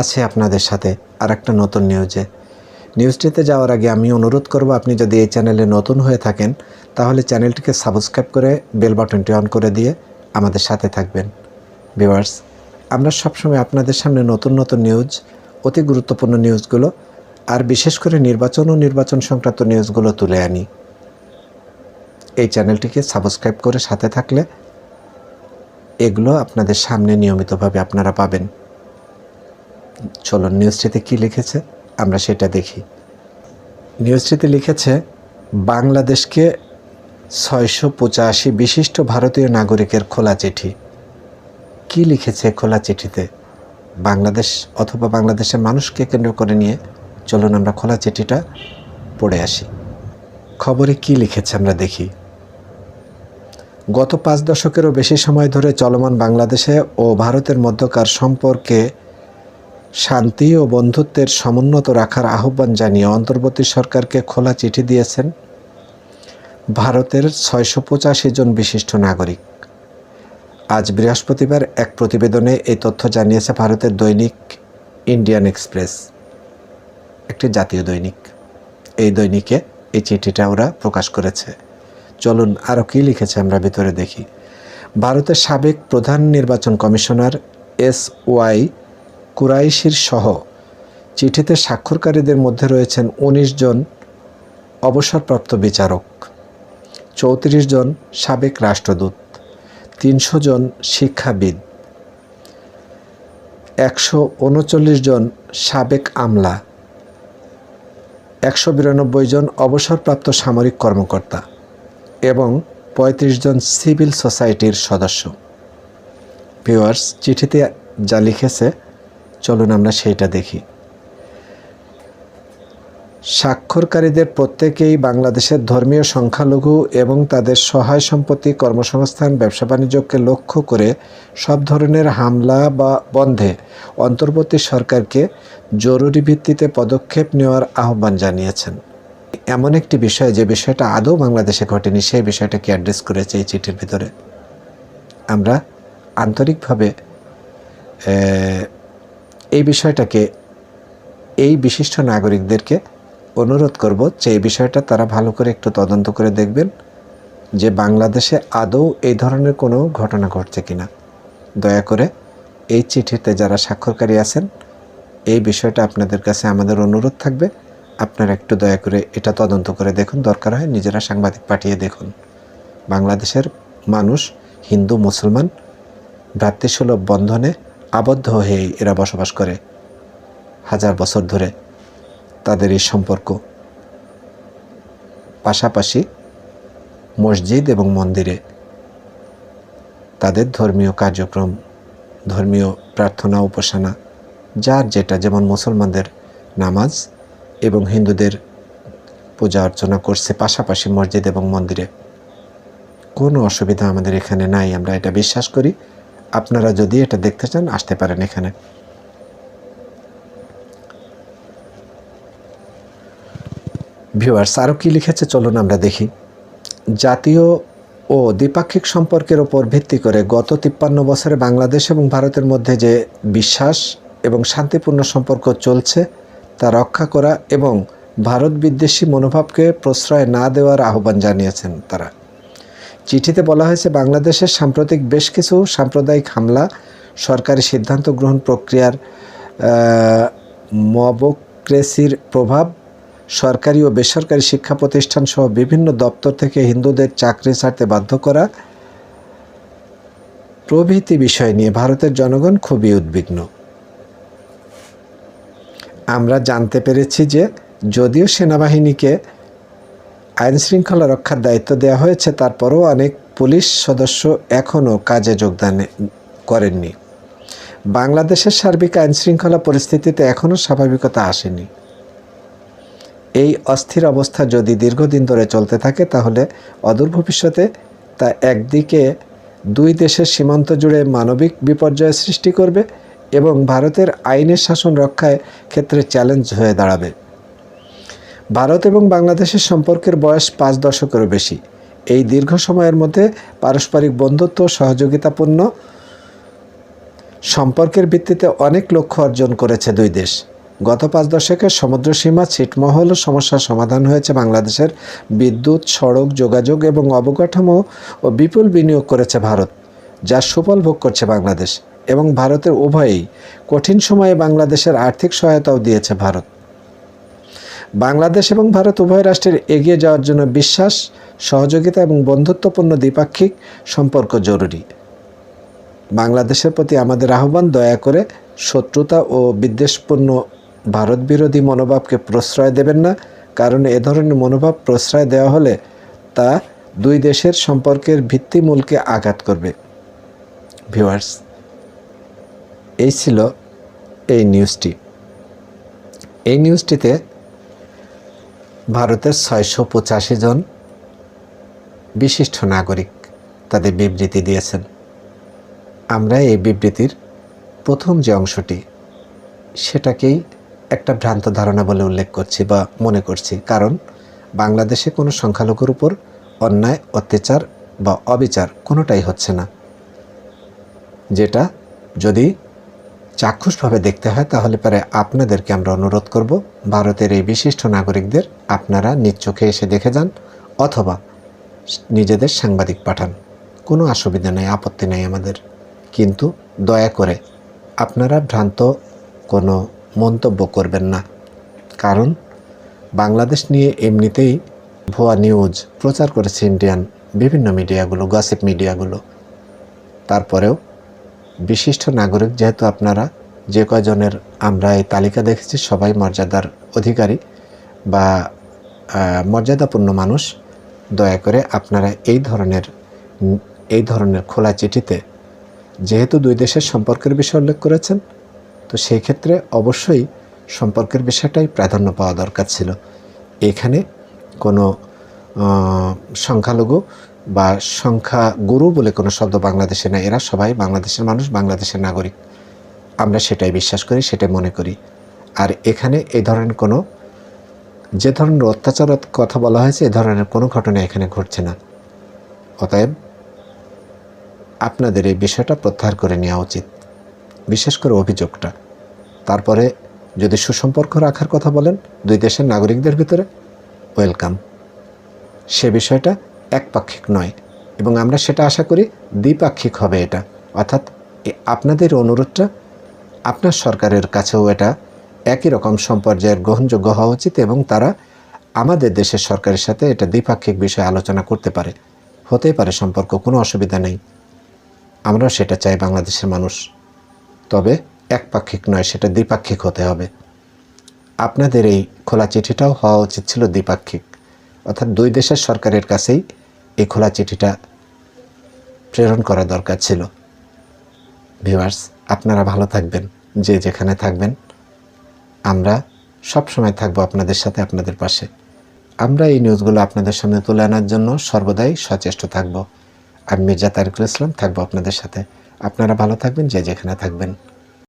আছি আপনাদের সাথে আর একটা নতুন নিউজে নিউজটিতে যাওয়ার আগে আমি অনুরোধ করব, আপনি যদি এই চ্যানেলে নতুন হয়ে থাকেন, তাহলে চ্যানেলটিকে সাবস্ক্রাইব করে বেল বাটনটি অন করে দিয়ে আমাদের সাথে থাকবেন। ভিউয়ার্স আমরা সবসময় আপনাদের সামনে নতুন নতুন নিউজ অতি গুরুত্বপূর্ণ নিউজগুলো আর বিশেষ করে নির্বাচন ও নির্বাচন সংক্রান্ত নিউজগুলো তুলে আনি। এই চ্যানেলটিকে সাবস্ক্রাইব করে সাথে থাকলে এগুলো আপনাদের সামনে নিয়মিতভাবে আপনারা পাবেন। চলুন নিউজটিতে কী লিখেছে? আমরা সেটা দেখি। নিউজটিতে লিখেছে, বাংলাদেশকে ছয়শো পঁচাশি বিশিষ্ট ভারতীয় নাগরিকের খোলা চিঠি। কি লিখেছে খোলা চিঠিতে? বাংলাদেশ অথবা বাংলাদেশের মানুষকে কেন্দ্র করে নিয়ে চলুন আমরা খোলা চিঠিটা পড়ে আসি। খবরে কি লিখেছে আমরা দেখি? গত পাঁচ দশকেরও বেশি সময় ধরে চলমান বাংলাদেশে ও ভারতের মধ্যকার সম্পর্কে শান্তি ও বন্ধুত্বের সমুন্নত রাখার আহ্বান জানিয়ে অন্তর্বর্তী সরকারকে খোলা চিঠি দিয়েছেন ভারতের ছয়শো পঁচাশি জন বিশিষ্ট নাগরিক। আজ বৃহস্পতিবার এক প্রতিবেদনে এই তথ্য জানিয়েছে ভারতের দৈনিক ইন্ডিয়ান এক্সপ্রেস, একটি জাতীয় দৈনিক। এই দৈনিকে এই চিঠিটা ওরা প্রকাশ করেছে। চলুন আরও কী লিখেছে আমরা ভিতরে দেখি। ভারতের সাবেক প্রধান নির্বাচন কমিশনার এস ওয়াই কুরাইশির সহ চিঠিতে স্বাক্ষরকারীদের মধ্যে রয়েছেন ১৯ জন অবসরপ্রাপ্ত বিচারক, চৌত্রিশ জন সাবেক রাষ্ট্রদূত, তিনশো জন শিক্ষাবিদ, একশো উনচল্লিশ জন সাবেক আমলা, একশো বিরানব্বই জন অবসরপ্রাপ্ত সামরিক কর্মকর্তা এবং ৩৫ জন সিভিল সোসাইটির সদস্য। ভিওয়ার্স চিঠিতে যা লিখেছে চলুন আমরা সেইটা দেখি। স্বাক্ষরকারীদের প্রত্যেকেই বাংলাদেশের ধর্মীয় সংখ্যালঘু এবং তাদের সহায় সম্পত্তি কর্মসংস্থান, ব্যবসা বাণিজ্যকে লক্ষ্য করে সব ধরনের হামলা বা বন্ধে অন্তর্বর্তী সরকারকে জরুরি ভিত্তিতে পদক্ষেপ নেওয়ার আহ্বান জানিয়েছেন। এমন একটি বিষয়, যে বিষয়টা আদৌ বাংলাদেশে ঘটেনি, সেই বিষয়টাকে অ্যাড্রেস করেছে এই চিঠির ভিতরে। আমরা আন্তরিকভাবে এই বিষয়টাকে, এই বিশিষ্ট নাগরিকদেরকে অনুরোধ করব যে এই বিষয়টা তারা ভালো করে একটু তদন্ত করে দেখবেন যে বাংলাদেশে আদৌ এই ধরনের কোনো ঘটনা ঘটছে কিনা। দয়া করে এই চিঠিতে যারা স্বাক্ষরকারী আছেন, এই বিষয়টা আপনাদের কাছে আমাদের অনুরোধ থাকবে। আপনারা একটু দয়া করে এটা তদন্ত করে দেখুন। দরকার হয় নিজেরা সাংবাদিক পাঠিয়ে দেখুন। বাংলাদেশের মানুষ হিন্দু, মুসলমান, ভ্রাতৃসুলভ বন্ধনে আবদ্ধ হয়ে এরা বসবাস করে। হাজার বছর ধরে তাদের এই সম্পর্ক। পাশাপাশি মসজিদ এবং মন্দিরে তাদের ধর্মীয় কার্যক্রম, ধর্মীয় প্রার্থনা, উপাসনা, যার যেটা, যেমন মুসলমানদের নামাজ এবং হিন্দুদের পূজা অর্চনা করছে পাশাপাশি মসজিদ এবং মন্দিরে। কোনো অসুবিধা আমাদের এখানে নাই, আমরা এটা বিশ্বাস করি। আপনারা যদি এটা দেখতে চান, আসতে পারেন এখানে। ভিউয়ার্স আরও কী লিখেছে? চলুন আমরা দেখি। জাতীয় ও দ্বিপাক্ষিক সম্পর্কের ওপর ভিত্তি করে গত তিপ্পান্ন বছরে বাংলাদেশ এবং ভারতের মধ্যে যে বিশ্বাস এবং শান্তিপূর্ণ সম্পর্ক চলছে, তা রক্ষা করা এবং ভারত বিদ্বেষী মনোভাবকে প্রশ্রয় না দেওয়ার আহ্বান জানিয়েছেন তারা। চিঠিতে বলা হয়েছে, বাংলাদেশের সাম্প্রতিক বেশ কিছু সাম্প্রদায়িক হামলা সরকারি সিদ্ধান্ত গ্রহণ প্রক্রিয়ার মবক্রেসির প্রভাব, সরকারি ও বেসরকারি শিক্ষা প্রতিষ্ঠান সহ বিভিন্ন দপ্তর থেকে হিন্দুদের চাকরি ছাড়তে বাধ্য করা প্রভৃতি বিষয় নিয়ে ভারতের জনগণ খুবই উদ্বিগ্ন। আমরা জানতে পেরেছি যে যদিও সেনাবাহিনীকে আইন শৃঙ্খলা রক্ষার দায়িত্ব দেওয়া হয়েছে, তারপরও অনেক পুলিশ সদস্য এখনও কাজে যোগদান করেননি। বাংলাদেশের সার্বিক আইন শৃঙ্খলা পরিস্থিতিতে এখনও স্বাভাবিকতা আসেনি। এই অস্থির অবস্থা যদি দীর্ঘদিন ধরে চলতে থাকে, তাহলে অদূর ভবিষ্যতে তা একদিকে দুই দেশের সীমান্ত জুড়ে মানবিক বিপর্যয় সৃষ্টি করবে এবং ভারতের আইনের শাসন রক্ষায় ক্ষেত্রে চ্যালেঞ্জ হয়ে দাঁড়াবে। ভারত এবং বাংলাদেশের সম্পর্কের বয়স পাঁচ দশকেরও বেশি। এই দীর্ঘ সময়ের মধ্যে পারস্পরিক বন্ধুত্ব সহযোগিতাপূর্ণ সম্পর্কের ভিত্তিতে অনেক লক্ষ্য অর্জন করেছে দুই দেশ। গত পাঁচ দশকে সমুদ্র সীমা ছিটমহল সমস্যার সমাধান হয়েছে বাংলাদেশের বিদ্যুৎ, সড়ক, যোগাযোগ এবং অবকাঠামো ও বিপুল বিনিয়োগ করেছে ভারত যার সুফল ভোগ করছে বাংলাদেশ এবং ভারতের উভয়ই কঠিন সময়ে বাংলাদেশের আর্থিক সহায়তাও দিয়েছে ভারত। বাংলাদেশ এবং ভারত উভয় রাষ্ট্রের এগিয়ে যাওয়ার জন্য বিশ্বাস, সহযোগিতা এবং বন্ধুত্বপূর্ণ দ্বিপাক্ষিক সম্পর্ক জরুরি। বাংলাদেশের প্রতি আমাদের আহ্বান, দয়া করে শত্রুতা ও বিদ্বেষপূর্ণ ভারত বিরোধী মনোভাবকে প্রশ্রয় দেবেন না, কারণ এ ধরনের মনোভাব প্রশ্রয় দেওয়া হলে তা দুই দেশের সম্পর্কের ভিত্তিমূলকে আঘাত করবে। ভিউয়ার্স, এই ছিল এই নিউজটি। এই নিউজটিতে ভারতের ছয়শো পঁচাশি জন বিশিষ্ট নাগরিক তাদের বিবৃতি দিয়েছেন। আমরা এই বিবৃতির প্রথম যে অংশটি, সেটাকেই একটা ভ্রান্ত ধারণা বলে উল্লেখ করছি বা মনে করছি। কারণ বাংলাদেশে কোনো সংখ্যালঘুর উপর অন্যায়, অত্যাচার বা অবিচার কোনোটাই হচ্ছে না। যেটা যদি চাক্ষুষভাবে দেখতে হয়, তাহলে পরে আপনাদেরকে আমরা অনুরোধ করব, ভারতের এই বিশিষ্ট নাগরিকদের আপনারা নিজ চোখে এসে দেখে যান অথবা নিজেদের সাংবাদিক পাঠান। কোনো অসুবিধা নেই, আপত্তি নেই আমাদের। কিন্তু দয়া করে আপনারা ভ্রান্ত কোনো মন্তব্য করবেন না। কারণ বাংলাদেশ নিয়ে এমনিতেই ভুয়া নিউজ প্রচার করেছে ইন্ডিয়ান বিভিন্ন মিডিয়াগুলো গসিপ মিডিয়াগুলো। তারপরেও বিশিষ্ট নাগরিক, যেহেতু আপনারা যে কয়জনের আমরা এই তালিকা দেখেছি, সবাই মর্যাদার অধিকারী বা মর্যাদাপূর্ণ মানুষ, দয়া করে আপনারা এই ধরনের এই ধরনের খোলা চিঠিতে, যেহেতু দুই দেশের সম্পর্কের বিষয় উল্লেখ করেছেন, তো সেই ক্ষেত্রে অবশ্যই সম্পর্কের বিষয়টাই প্রাধান্য পাওয়া দরকার ছিল। এখানে কোনো সংখ্যালঘু বা সংখ্যা গুরু বলে কোনো শব্দ বাংলাদেশে না এরা সবাই বাংলাদেশের মানুষ, বাংলাদেশের নাগরিক। আমরা সেটাই বিশ্বাস করি, সেটাই মনে করি। আর এখানে এই ধরনের কোনো, যে ধরনের অত্যাচারের কথা বলা হয়েছে, এ ধরনের কোনো ঘটনা এখানে ঘটছে না। অতএব আপনাদের এই বিষয়টা প্রত্যাহার করে নেওয়া উচিত। বিশেষ করে অভিযোগটা। তারপরে যদি সুসম্পর্ক রাখার কথা বলেন, দুই দেশের নাগরিকদের ভিতরে, ওয়েলকাম। সে বিষয়টা একপাক্ষিক নয়। এবং আমরা সেটা আশা করি দ্বিপাক্ষিক হবে এটা। অর্থাৎ আপনাদের অনুরোধটা আপনার সরকারের কাছেও এটা একই রকম সম্পর্যায়ের গ্রহণযোগ্য হওয়া উচিত এবং তারা আমাদের দেশের সরকারের সাথে এটা দ্বিপাক্ষিক বিষয়ে আলোচনা করতে পারে। হতেই পারে সম্পর্ক, কোনো অসুবিধা নেই। আমরাও সেটা চাই বাংলাদেশের মানুষ। তবে একপাক্ষিক নয়, সেটা দ্বিপাক্ষিক হতে হবে। আপনাদের এই খোলা চিঠিটাও হওয়া উচিত ছিল দ্বিপাক্ষিক। অর্থাৎ দুই দেশের সরকারের কাছেই এই খোলা চিঠিটা প্রেরণ করা দরকার ছিল। ভিউয়ার্স, আপনারা ভালো থাকবেন, যে যেখানে থাকবেন। আমরা সব সময় থাকব আপনাদের সাথে, আপনাদের পাশে। আমরা এই নিউজগুলো আপনাদের সামনে তুলে আনার জন্য সর্বদাই সচেষ্ট থাকব। আমি মির্জা তারিকুল ইসলাম, থাকব আপনাদের সাথে। আপনারা ভালো থাকবেন, যে যেখানে থাকবেন।